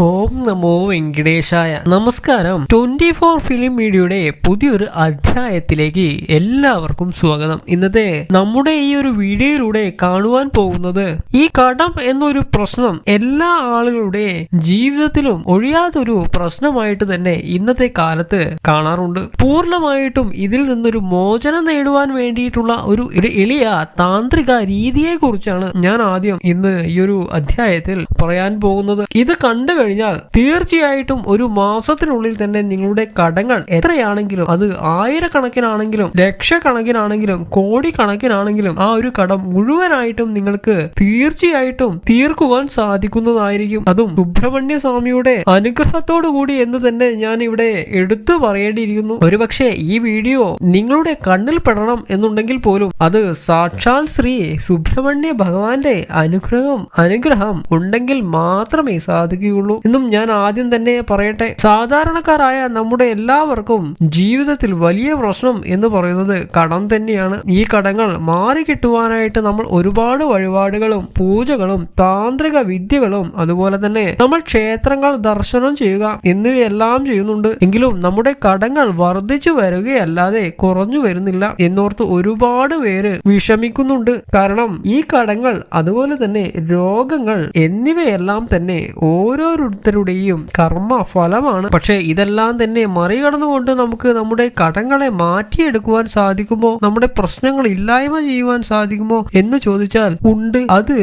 Oh. ഓം നമോ വെങ്കടേശായ. നമസ്കാരം. Twenty four film മീഡിയയുടെ പുതിയൊരു അധ്യായത്തിലേക്ക് എല്ലാവർക്കും സ്വാഗതം. ഇന്നത്തെ നമ്മുടെ ഈ ഒരു വീഡിയോയിലൂടെ കാണുവാൻ പോകുന്നത് ഈ കടം എന്നൊരു പ്രശ്നം എല്ലാ ആളുകളുടെ ജീവിതത്തിലും ഒഴിയാത്തൊരു പ്രശ്നമായിട്ട് തന്നെ ഇന്നത്തെ കാലത്ത് കാണാറുണ്ട്. പൂർണമായിട്ടും ഇതിൽ നിന്നൊരു മോചനം നേടുവാൻ വേണ്ടിയിട്ടുള്ള ഒരു എളിയ താന്ത്രിക രീതിയെ കുറിച്ചാണ് ഞാൻ ആദ്യം ഇന്ന് ഈ ഒരു അധ്യായത്തിൽ പറയാൻ പോകുന്നത്. ഇത് കണ്ടു കഴിഞ്ഞാൽ തീർച്ചയായിട്ടും ഒരു മാസത്തിനുള്ളിൽ തന്നെ നിങ്ങളുടെ കടങ്ങൾ എത്രയാണെങ്കിലും അത് ആയിരക്കണക്കിനാണെങ്കിലും ലക്ഷക്കണക്കിനാണെങ്കിലും കോടിക്കണക്കിനാണെങ്കിലും ആ ഒരു കടം മുഴുവനായിട്ടും നിങ്ങൾക്ക് തീർച്ചയായിട്ടും തീർക്കുവാൻ സാധിക്കുന്നതായിരിക്കും. അതും സുബ്രഹ്മണ്യ സ്വാമിയുടെ അനുഗ്രഹത്തോടു കൂടി എന്ന് തന്നെ ഞാൻ ഇവിടെ എടുത്തു പറയേണ്ടിയിരിക്കുന്നു. ഒരുപക്ഷെ ഈ വീഡിയോ നിങ്ങളുടെ കണ്ണിൽ പെടണം എന്നുണ്ടെങ്കിൽ പോലും അത് സാക്ഷാൽ ശ്രീ സുബ്രഹ്മണ്യ ഭഗവാന്റെ അനുഗ്രഹം അനുഗ്രഹം ഉണ്ടെങ്കിൽ മാത്രമേ സാധിക്കുകയുള്ളൂ. എന്നും ഞാൻ ആദ്യം തന്നെ പറയട്ടെ. സാധാരണക്കാരായ നമ്മുടെ എല്ലാവർക്കും ജീവിതത്തിൽ വലിയ പ്രശ്നം എന്ന് പറയുന്നത് കടം തന്നെയാണ്. ഈ കടങ്ങൾ മാറി കിട്ടുവാനായിട്ട് നമ്മൾ ഒരുപാട് വഴിപാടുകളും പൂജകളും താന്ത്രിക വിദ്യകളും അതുപോലെ തന്നെ നമ്മൾ ക്ഷേത്രങ്ങൾ ദർശനം ചെയ്യുക എന്നിവയെല്ലാം ചെയ്യുന്നുണ്ട്. എങ്കിലും നമ്മുടെ കടങ്ങൾ വർദ്ധിച്ചു വരികയല്ലാതെ കുറഞ്ഞു വരുന്നില്ല എന്നോർത്ത് ഒരുപാട് പേര് വിഷമിക്കുന്നുണ്ട്. കാരണം ഈ കടങ്ങൾ അതുപോലെ തന്നെ രോഗങ്ങൾ എന്നിവയെല്ലാം തന്നെ ഓരോരുത്തരുടെയും കർമ്മ ഫലമാണ് പക്ഷേ ഇതെല്ലാം തന്നെ മറികടന്നുകൊണ്ട് നമുക്ക് നമ്മുടെ കടങ്ങളെ മാറ്റിയെടുക്കുവാൻ സാധിക്കുമോ? നമ്മുടെ പ്രശ്നങ്ങൾ ഇല്ലായ്മ ചെയ്യുവാൻ സാധിക്കുമോ? എന്ന് ചോദിച്ചാൽ ഉണ്ട്. അത്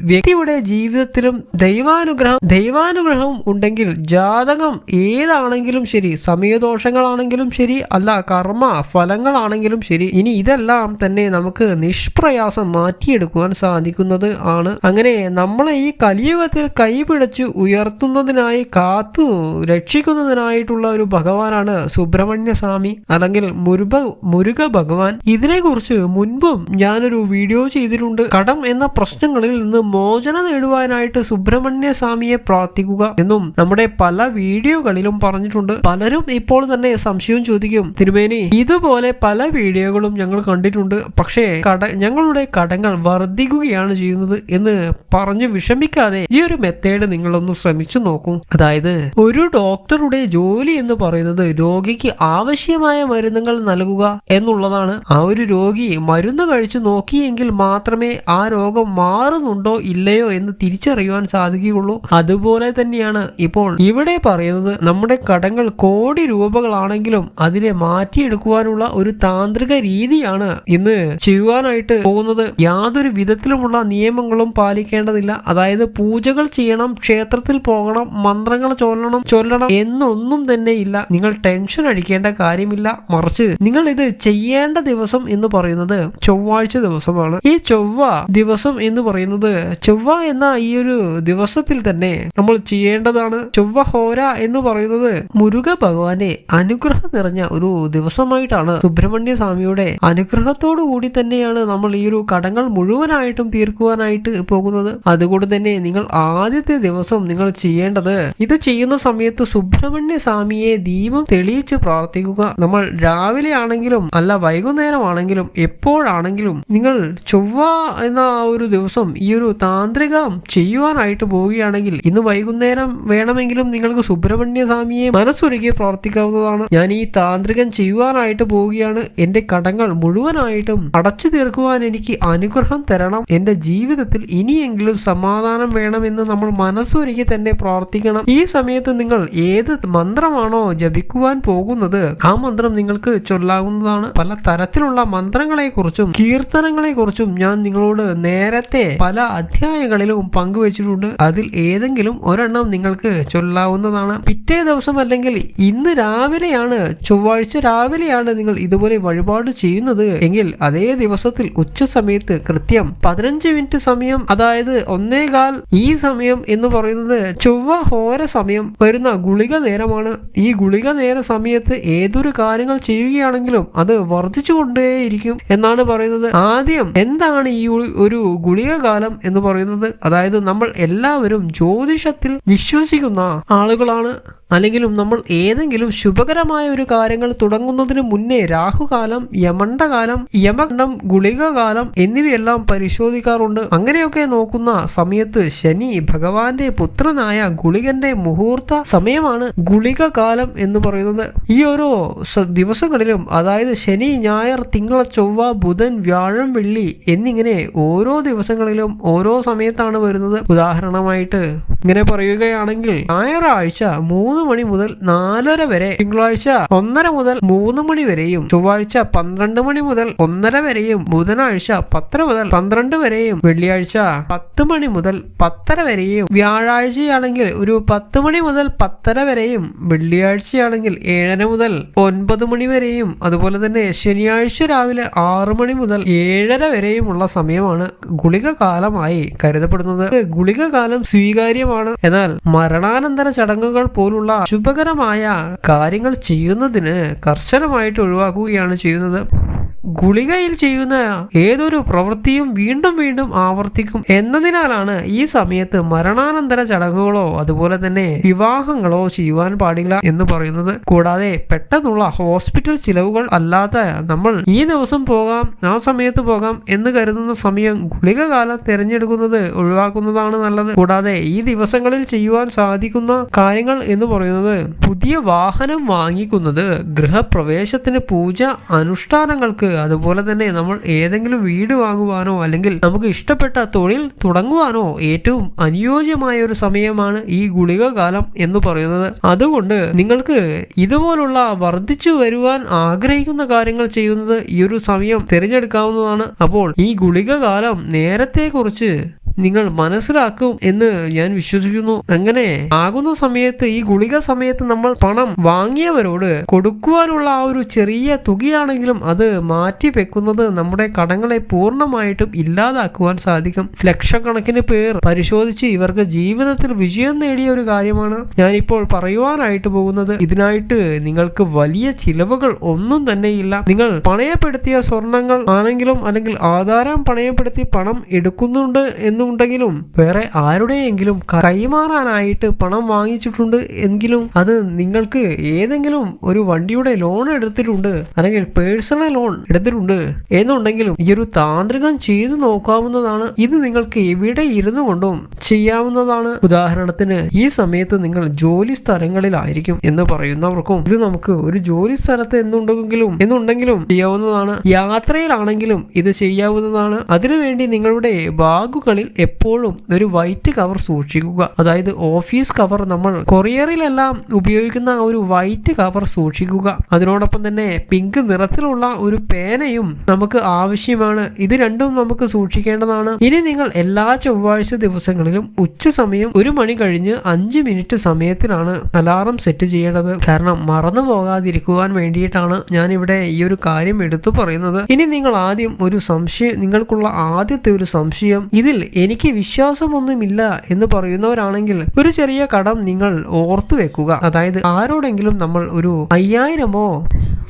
വ്യക്തിയുടെ ജീവിതത്തിലും ദൈവാനുഗ്രഹം ദൈവാനുഗ്രഹം ഉണ്ടെങ്കിൽ ജാതകം ഏതാണെങ്കിലും ശരി സമയദോഷങ്ങളാണെങ്കിലും ശരി അല്ല കർമ്മ ഫലങ്ങളാണെങ്കിലും ശരി. ഇനി ഇതെല്ലാം തന്നെ നമുക്ക് നിഷ്പ്രയാസം മാറ്റിയെടുക്കുവാൻ സാധിക്കുന്നത് ആണ്. അങ്ങനെ നമ്മളെ ഈ കലിയുഗത്തിൽ കൈപിടിച്ച് ഉയർത്തുന്നതിനായി കാത്തു രക്ഷിക്കുന്നതിനായിട്ടുള്ള ഒരു ഭഗവാനാണ് സുബ്രഹ്മണ്യ സ്വാമി അല്ലെങ്കിൽ മുരുക മുരുക ഭഗവാൻ. ഇതിനെക്കുറിച്ച് മുൻപും ഞാനൊരു വീഡിയോ ചെയ്തിട്ടുണ്ട്. കടം എന്ന പ്രശ്നങ്ങളിൽ നിന്ന് മോചനം നേടുവാനായിട്ട് സുബ്രഹ്മണ്യ സ്വാമിയെ പ്രാർത്ഥിക്കുക എന്നും നമ്മുടെ പല വീഡിയോകളിലും പറഞ്ഞിട്ടുണ്ട്. പലരും ഇപ്പോൾ തന്നെ സംശയം ചോദിക്കും. തിരുമേനി ഇതുപോലെ പല വീഡിയോകളും ഞങ്ങൾ കണ്ടിട്ടുണ്ട്. പക്ഷേ കട ഞങ്ങളുടെ കടങ്ങൾ വർദ്ധിക്കുകയാണ് ചെയ്യുന്നത് എന്ന് പറഞ്ഞ് വിഷമിക്കാതെ ഈ ഒരു മെത്തേഡ് നിങ്ങളൊന്ന് ശ്രമിച്ചു നോക്കൂ. അതായത് ഒരു ഡോക്ടറുടെ ജോലി എന്ന് പറയുന്നത് രോഗിക്ക് ആവശ്യമായ മരുന്നുകൾ നൽകുക എന്നുള്ളതാണ്. ആ ഒരു രോഗി മരുന്ന് കഴിച്ചു നോക്കിയെങ്കിൽ മാത്രമേ ആ രോഗം മാറുന്നുണ്ടോ ഇല്ലയോ എന്ന് തിരിച്ചറിയുവാൻ സാധിക്കുകയുള്ളൂ. അതുപോലെ തന്നെയാണ് ഇപ്പോൾ ഇവിടെ പറയുന്നത് നമ്മുടെ കടങ്ങൾ കോടി രൂപകളാണെങ്കിലും അതിനെ മാറ്റിയെടുക്കുവാനുള്ള ഒരു താന്ത്രിക രീതിയാണ് ഇന്ന് ചെയ്യുവാനായിട്ട് പോകുന്നത്. യാതൊരു വിധത്തിലുമുള്ള നിയമങ്ങളും പാലിക്കേണ്ടതില്ല. അതായത് പൂജകൾ ചെയ്യണം ക്ഷേത്രത്തിൽ പോകണം മന്ത്രങ്ങൾ ചൊല്ലണം ചൊല്ലണം എന്നൊന്നും തന്നെ ഇല്ല. നിങ്ങൾ ടെൻഷൻ അടിക്കേണ്ട കാര്യമില്ല. മറിച്ച് നിങ്ങൾ ഇത് ചെയ്യേണ്ട ദിവസം എന്ന് പറയുന്നത് ചൊവ്വാഴ്ച ദിവസമാണ്. ഈ ചൊവ്വ ദിവസം എന്ന് പറയുന്നത് ചൊവ്വ എന്ന ഈ ഒരു ദിവസത്തിൽ തന്നെ നമ്മൾ ചെയ്യേണ്ടതാണ്. ചൊവ്വ ഹോര എന്ന് പറയുന്നത് മുരുക ഭഗവാന്റെ അനുഗ്രഹം നിറഞ്ഞ ഒരു ദിവസമായിട്ടാണ്. സുബ്രഹ്മണ്യ സ്വാമിയുടെ അനുഗ്രഹത്തോടു കൂടി തന്നെയാണ് നമ്മൾ ഈ ഒരു കടങ്ങൾ മുഴുവനായിട്ടും തീർക്കുവാനായിട്ട് പോകുന്നത്. അതുകൊണ്ട് തന്നെ നിങ്ങൾ ആദ്യത്തെ ദിവസം നിങ്ങൾ ചെയ്യേണ്ടത്? ഇത് ചെയ്യുന്ന സമയത്ത് സുബ്രഹ്മണ്യ സ്വാമിയെ ദീപം തെളിയിച്ച് പ്രാർത്ഥിക്കുക. നമ്മൾ രാവിലെ ആണെങ്കിലും അല്ല വൈകുന്നേരം ആണെങ്കിലും എപ്പോഴാണെങ്കിലും നിങ്ങൾ ചൊവ്വ എന്ന ഒരു ദിവസം ഈ ഒരു താന്ത്രികം ചെയ്യുവാനായിട്ട് പോവുകയാണെങ്കിൽ ഇന്ന് വൈകുന്നേരം വേണമെങ്കിലും നിങ്ങൾക്ക് സുബ്രഹ്മണ്യ സ്വാമിയെ മനസ്സൊരുക്കി പ്രാർത്ഥിക്കാവുന്നതാണ്. ഞാൻ ഈ താന്ത്രികം ചെയ്യുവാനായിട്ട് പോവുകയാണ്. എന്റെ കടങ്ങൾ മുഴുവനായിട്ടും അടച്ചു തീർക്കുവാൻ എനിക്ക് അനുഗ്രഹം തരണം. എന്റെ ജീവിതത്തിൽ ഇനിയെങ്കിലും സമാധാനം വേണമെന്ന് നമ്മൾ മനസ്സൊരുക്കി തന്നെ പ്രാർത്ഥിക്കണം ഈ സമയത്ത് നിങ്ങൾ ഏത് മന്ത്രമാണോ ജപിക്കുവാൻ പോകുന്നത് ആ മന്ത്രം നിങ്ങൾക്ക് ചൊല്ലാവുന്നതാണ്. പല തരത്തിലുള്ള മന്ത്രങ്ങളെ കുറിച്ചും കീർത്തനങ്ങളെ കുറിച്ചും ഞാൻ നിങ്ങളോട് നേരത്തെ പല അധ്യായങ്ങളിലും പങ്കുവച്ചിട്ടുണ്ട്. അതിൽ ഏതെങ്കിലും ഒരെണ്ണം നിങ്ങൾക്ക് ചൊല്ലാവുന്നതാണ്. പിറ്റേ ദിവസം അല്ലെങ്കിൽ ഇന്ന് രാവിലെയാണ് ചൊവ്വാഴ്ച രാവിലെയാണ് നിങ്ങൾ ഇതുപോലെ വഴിപാട് ചെയ്യുന്നത്. എങ്കിൽ അതേ ദിവസത്തിൽ ഉച്ച സമയത്ത് കൃത്യം പതിനഞ്ച് മിനിറ്റ് സമയം അതായത് ഒന്നേകാൽ ഈ സമയം എന്ന് പറയുന്നത് ചൊവ്വ ഹോര സമയം വരുന്ന ഗുളിക നേരമാണ്. ഈ ഗുളിക നേര സമയത്ത് ഏതൊരു കാര്യങ്ങൾ ചെയ്യുകയാണെങ്കിലും അത് വർദ്ധിച്ചുകൊണ്ടേയിരിക്കും എന്നാണ് പറയുന്നത്. ആദ്യം എന്താണ് ഈ ഒരു ഗുളിക കാലം എന്ന് പറയുന്നത്? അതായത് നമ്മൾ എല്ലാവരും ജ്യോതിഷത്തിൽ വിശ്വസിക്കുന്ന ആളുകളാണ്. അല്ലെങ്കിലും നമ്മൾ ഏതെങ്കിലും ശുഭകരമായ ഒരു കാര്യങ്ങൾ തുടങ്ങുന്നതിന് മുന്നേ രാഹുകാലം യമണ്ടകാലം യമകണ്ഠം ഗുളികകാലം എന്നിവയെല്ലാം പരിശോധിക്കാറുണ്ട്. അങ്ങനെയൊക്കെ നോക്കുന്ന സമയത്ത് ശനി ഭഗവാന്റെ പുത്രനായ ഗുളികന്റെ മുഹൂർത്ത സമയമാണ് ഗുളികകാലം എന്ന് പറയുന്നത്. ഈ ഓരോ ദിവസങ്ങളിലും അതായത് ശനി ഞായർ തിങ്കൾ ചൊവ്വ ബുധൻ വ്യാഴം വെള്ളി എന്നിങ്ങനെ ഓരോ ദിവസങ്ങളിലും ഓരോ സമയത്താണ് വരുന്നത്. ഉദാഹരണമായിട്ട് ഇങ്ങനെ പറയുകയാണെങ്കിൽ ഞായറാഴ്ച മൂന്ന് മണി മുതൽ നാലര വരെ തിങ്കളാഴ്ച ഒന്നര മുതൽ മൂന്ന് മണി വരെയും ചൊവ്വാഴ്ച പന്ത്രണ്ട് മണി മുതൽ ഒന്നര വരെയും ബുധനാഴ്ച പത്തര മുതൽ പന്ത്രണ്ട് വരെയും വെള്ളിയാഴ്ച പത്ത് മണി മുതൽ പത്തര വരെയും വ്യാഴാഴ്ചയാണെങ്കിൽ ഒരു പത്ത് മണി മുതൽ പത്തര വരെയും വെള്ളിയാഴ്ചയാണെങ്കിൽ ഏഴര മുതൽ ഒൻപത് മണി വരെയും അതുപോലെ തന്നെ ശനിയാഴ്ച രാവിലെ ആറു മണി മുതൽ ഏഴര വരെയുമുള്ള സമയമാണ് ഗുളിക കാലമായി കരുതപ്പെടുന്നത്. ഗുളിക കാലം സ്വീകാര്യമാണ്. എന്നാൽ മരണാനന്തര ചടങ്ങുകൾ പോലുള്ള ശുഭകരമായ കാര്യങ്ങൾ ചെയ്യുന്നതിന് കർശനമായിട്ട് ഒഴിവാക്കുകയാണ് ചെയ്യുന്നത്. ഗുളികയിൽ ചെയ്യുന്ന ഏതൊരു പ്രവൃത്തിയും വീണ്ടും വീണ്ടും ആവർത്തിക്കും എന്നതിനാലാണ് ഈ സമയത്ത് മരണാനന്തര ചടങ്ങുകളോ അതുപോലെ തന്നെ വിവാഹങ്ങളോ ചെയ്യുവാൻ പാടില്ല എന്ന് പറയുന്നത്. കൂടാതെ പെട്ടെന്നുള്ള ഹോസ്പിറ്റൽ ചിലവുകൾ അല്ലാത്ത നമ്മൾ ഈ ദിവസം പോകാം ആ സമയത്ത് പോകാം എന്ന് കരുതുന്ന സമയം ഗുളിക കാലം തിരഞ്ഞെടുക്കുന്നത് ഒഴിവാക്കുന്നതാണ് നല്ലത്. കൂടാതെ ഈ ദിവസങ്ങളിൽ ചെയ്യുവാൻ സാധിക്കുന്ന കാര്യങ്ങൾ എന്ന് പറയുന്നത് പുതിയ വാഹനം വാങ്ങിക്കുന്നത് ഗൃഹപ്രവേശത്തിന് പൂജ അനുഷ്ഠാനങ്ങൾക്ക് അതുപോലെ തന്നെ നമ്മൾ ഏതെങ്കിലും വീട് വാങ്ങുവാനോ അല്ലെങ്കിൽ നമുക്ക് ഇഷ്ടപ്പെട്ട തൊഴിൽ തുടങ്ങുവാനോ ഏറ്റവും അനുയോജ്യമായ ഒരു സമയമാണ് ഈ ഗുളിക കാലം എന്ന് പറയുന്നത്. അതുകൊണ്ട് നിങ്ങൾക്ക് ഇതുപോലുള്ള വർദ്ധിച്ചു വരുവാൻ ആഗ്രഹിക്കുന്ന കാര്യങ്ങൾ ചെയ്യുന്നത് ഈ ഒരു സമയം തിരഞ്ഞെടുക്കാവുന്നതാണ്. അപ്പോൾ ഈ ഗുളിക കാലം നേരത്തെ കുറിച്ച് നിങ്ങൾ മനസ്സിലാക്കും എന്ന് ഞാൻ വിശ്വസിക്കുന്നു. അങ്ങനെ ആകുന്ന സമയത്ത് ഈ ഗുളിക സമയത്ത് നമ്മൾ പണം വാങ്ങിയവരോട് കൊടുക്കുവാനുള്ള ആ ഒരു ചെറിയ തുകയാണെങ്കിലും അത് മാറ്റി വെക്കുന്നത് നമ്മുടെ കടങ്ങളെ പൂർണമായിട്ടും ഇല്ലാതാക്കുവാൻ സാധിക്കും. ലക്ഷക്കണക്കിന് പേർ പരിശോധിച്ച് ഇവർക്ക് ജീവിതത്തിൽ വിജയം നേടിയ ഒരു കാര്യമാണ് ഞാനിപ്പോൾ പറയുവാനായിട്ട് പോകുന്നത്. ഇതിനായിട്ട് നിങ്ങൾക്ക് വലിയ ചിലവുകൾ ഒന്നും തന്നെയില്ല. നിങ്ങൾ പണയപ്പെടുത്തിയ സ്വർണങ്ങൾ ആണെങ്കിലും അല്ലെങ്കിൽ ആധാരം പണയപ്പെടുത്തി പണം എടുക്കുന്നുണ്ട് എന്നുണ്ടെങ്കിലും വേറെ ആരുടെയെങ്കിലും കൈമാറാനായിട്ട് പണം വാങ്ങിച്ചിട്ടുണ്ട് എങ്കിലും അത് നിങ്ങൾക്ക് ഏതെങ്കിലും ഒരു വണ്ടിയുടെ ലോൺ എടുത്തിട്ടുണ്ട് അല്ലെങ്കിൽ പേഴ്സണൽ ലോൺ എടുത്തിട്ടുണ്ട് എന്നുണ്ടെങ്കിലും ഈ ഒരു താന്ത്രികം ചെയ്തു നോക്കാവുന്നതാണ്. ഇത് നിങ്ങൾക്ക് എവിടെ ഇരുന്നു കൊണ്ടും ചെയ്യാവുന്നതാണ്. ഉദാഹരണത്തിന് ഈ സമയത്ത് നിങ്ങൾ ജോലി സ്ഥലങ്ങളിലായിരിക്കും എന്ന് പറയുന്നവർക്കും ഇത് നമുക്ക് ഒരു ജോലി സ്ഥലത്ത് എന്നുണ്ടെങ്കിലും എന്നുണ്ടെങ്കിലും ചെയ്യാവുന്നതാണ്. യാത്രയിലാണെങ്കിലും ഇത് ചെയ്യാവുന്നതാണ്. അതിനുവേണ്ടി നിങ്ങളുടെ ബാഗുകളിൽ എപ്പോഴും ഒരു വൈറ്റ് കവർ സൂക്ഷിക്കുക. അതായത് ഓഫീസ് കവർ നമ്മൾ കൊറിയറിലെല്ലാം ഉപയോഗിക്കുന്ന ഒരു വൈറ്റ് കവർ സൂക്ഷിക്കുക. അതിനോടൊപ്പം തന്നെ പിങ്ക് നിറത്തിലുള്ള ഒരു പേനയും നമുക്ക് ആവശ്യമാണ്. ഇത് രണ്ടും നമുക്ക് സൂക്ഷിക്കേണ്ടതാണ്. ഇനി നിങ്ങൾ എല്ലാ ചൊവ്വാഴ്ച ദിവസങ്ങളിലും ഉച്ച സമയം ഒരു മണി കഴിഞ്ഞ് അഞ്ച് മിനിറ്റ് സമയത്തിലാണ് അലാറം സെറ്റ് ചെയ്യേണ്ടത്. കാരണം മറന്നു പോകാതിരിക്കുവാൻ വേണ്ടിയിട്ടാണ് ഞാൻ ഇവിടെ ഈ ഒരു കാര്യം എടുത്തു പറയുന്നത്. ഇനി നിങ്ങൾ ആദ്യം ഒരു സംശയം നിങ്ങൾക്കുള്ള ആദ്യത്തെ ഒരു സംശയം ഇതിൽ എനിക്ക് വിശ്വാസമൊന്നുമില്ല എന്ന് പറയുന്നവരാണെങ്കിൽ ഒരു ചെറിയ കടം നിങ്ങൾ ഓർത്തു വെക്കുക. അതായത് ആരോടെങ്കിലും നമ്മൾ ഒരു അയ്യായിരമോ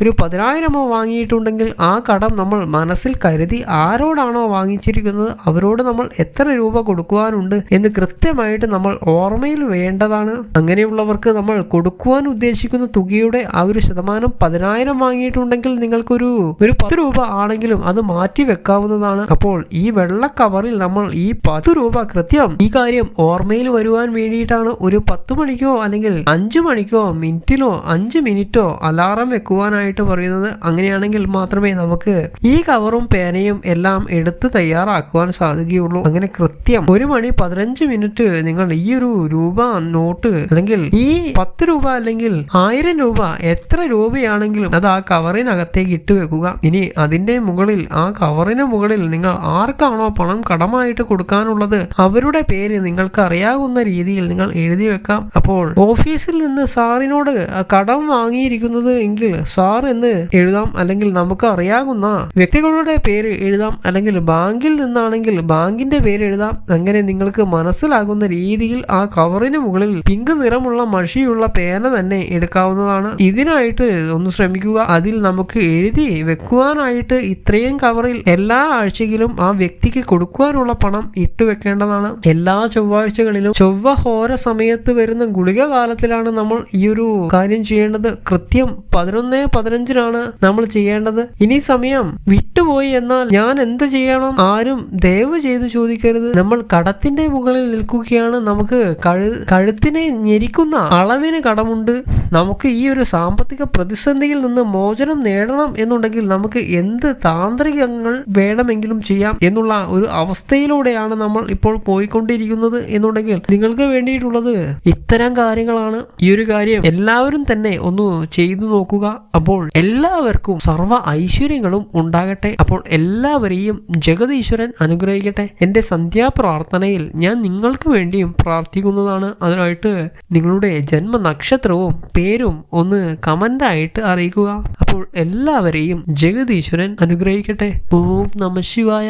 ഒരു പതിനായിരമോ വാങ്ങിയിട്ടുണ്ടെങ്കിൽ ആ കടം നമ്മൾ മനസ്സിൽ കരുതി ആരോടാണോ വാങ്ങിച്ചിരിക്കുന്നത് അവരോട് നമ്മൾ എത്ര രൂപ കൊടുക്കുവാനുണ്ട് എന്ന് കൃത്യമായിട്ട് നമ്മൾ ഓർമ്മയിൽ വേണ്ടതാണ്. അങ്ങനെയുള്ളവർക്ക് നമ്മൾ കൊടുക്കുവാൻ ഉദ്ദേശിക്കുന്ന തുകയുടെ ആ ഒരു ശതമാനം പതിനായിരം വാങ്ങിയിട്ടുണ്ടെങ്കിൽ നിങ്ങൾക്കൊരു ഒരു പത്ത് രൂപ ആണെങ്കിലും അത് മാറ്റി വെക്കാവുന്നതാണ്. അപ്പോൾ ഈ വെള്ള കവറിൽ നമ്മൾ ഈ പത്ത് രൂപ കൃത്യം. ഈ കാര്യം ഓർമ്മയിൽ വരുവാൻ വേണ്ടിയിട്ടാണ് ഒരു പത്ത് മണിക്കോ അല്ലെങ്കിൽ അഞ്ചു മണിക്കോ മിനിറ്റിലോ അഞ്ച് മിനിറ്റോ അലാറം വെക്കുവാനായിട്ട് പറയുന്നത് അങ്ങനെയാണെങ്കിൽ മാത്രമേ നമുക്ക് ഈ കവറും പേനയും എല്ലാം എടുത്ത് തയ്യാറാക്കുവാൻ സാധിക്കുകയുള്ളൂ. അങ്ങനെ കൃത്യം ഒരു മണി പതിനഞ്ച് മിനിറ്റ് നിങ്ങൾ ഈ ഒരു രൂപ നോട്ട് അല്ലെങ്കിൽ ഈ പത്ത് രൂപ അല്ലെങ്കിൽ ആയിരം രൂപ എത്ര രൂപയാണെങ്കിലും അത് ആ കവറിനകത്തേക്ക് ഇട്ട് വെക്കുക. ഇനി അതിന്റെ മുകളിൽ ആ കവറിന് മുകളിൽ നിങ്ങൾ ആർക്കാണോ പണം കടമായിട്ട് കൊടുക്കാനുള്ളത്. അവരുടെ പേര് നിങ്ങൾക്ക് അറിയാവുന്ന രീതിയിൽ നിങ്ങൾ എഴുതി വെക്കാം. അപ്പോൾ ഓഫീസിൽ നിന്ന് സാറിനോട് കടം വാങ്ങിയിരിക്കുന്നത് എങ്കിൽ സാർ എന്ന് എഴുതാം. അല്ലെങ്കിൽ നമുക്ക് അറിയാവുന്ന വ്യക്തികളുടെ പേര് എഴുതാം. അല്ലെങ്കിൽ ബാങ്കിൽ നിന്നാണെങ്കിൽ ബാങ്കിന്റെ പേര് എഴുതാം. അങ്ങനെ നിങ്ങൾക്ക് മനസ്സിലാകുന്ന രീതിയിൽ ആ കവറിന് മുകളിൽ പിങ്ക് നിറമുള്ള മഷിയുള്ള പേന തന്നെ എടുക്കാവുന്നതാണ്. ഇതിനായിട്ട് ഒന്ന് ശ്രമിക്കുക. അതിൽ നമുക്ക് എഴുതി വെക്കുവാനായിട്ട് ഇത്രയും കവറിൽ എല്ലാ ആഴ്ചയിലും ആ വ്യക്തിക്ക് കൊടുക്കുവാനുള്ള പണം ഇട്ട് വെക്കേണ്ടതാണ്. എല്ലാ ചൊവ്വാഴ്ചകളിലും ചൊവ്വ ഹോര സമയത്ത് വരുന്ന ഗുളിക കാലത്തിലാണ് നമ്മൾ ഈ ഒരു കാര്യം ചെയ്യേണ്ടത്. കൃത്യം പതിനൊന്ന് പതിനഞ്ചിനാണ് നമ്മൾ ചെയ്യേണ്ടത്. ഇനി സമയം വിട്ടുപോയി എന്നാൽ ഞാൻ എന്ത് ചെയ്യണം? ആരും ദയവ് ചെയ്ത് ചോദിക്കരുത്. നമ്മൾ കടത്തിന്റെ മുകളിൽ നിൽക്കുകയാണ്. നമുക്ക് കഴു കഴുത്തിനെ ഞെരിക്കുന്ന അളവിന് കടമുണ്ട്. നമുക്ക് ഈ ഒരു സാമ്പത്തിക പ്രതിസന്ധിയിൽ നിന്ന് മോചനം നേടണം എന്നുണ്ടെങ്കിൽ നമുക്ക് എന്ത് താന്ത്രികങ്ങൾ വേണമെങ്കിലും ചെയ്യാം എന്നുള്ള ഒരു അവസ്ഥയിലൂടെയാണ് നമ്മൾ ഇപ്പോൾ പോയിക്കൊണ്ടിരിക്കുന്നത് എന്നുണ്ടെങ്കിൽ നിങ്ങൾക്ക് വേണ്ടിയിട്ടുള്ളത് ഇത്തരം കാര്യങ്ങളാണ് ഈ ഒരു കാര്യം എല്ലാവരും തന്നെ ഒന്ന് ചെയ്തു നോക്കുക. അപ്പോൾ എല്ലാവർക്കും സർവ ഐശ്വര്യങ്ങളും ഉണ്ടാകട്ടെ. അപ്പോൾ എല്ലാവരെയും ജഗതീശ്വരൻ അനുഗ്രഹിക്കട്ടെ. എന്റെ സന്ധ്യാപ്രാർത്ഥനയിൽ ഞാൻ നിങ്ങൾക്ക് വേണ്ടിയും പ്രാർത്ഥിക്കുന്നതാണ്. അതിനായിട്ട് നിങ്ങളുടെ ജന്മ നക്ഷത്രവും പേരും ഒന്ന് കമന്റായിട്ട് അറിയിക്കുക. അപ്പോൾ എല്ലാവരെയും ജഗതീശ്വരൻ അനുഗ്രഹിക്കട്ടെ. ഓം നമ ശിവായ.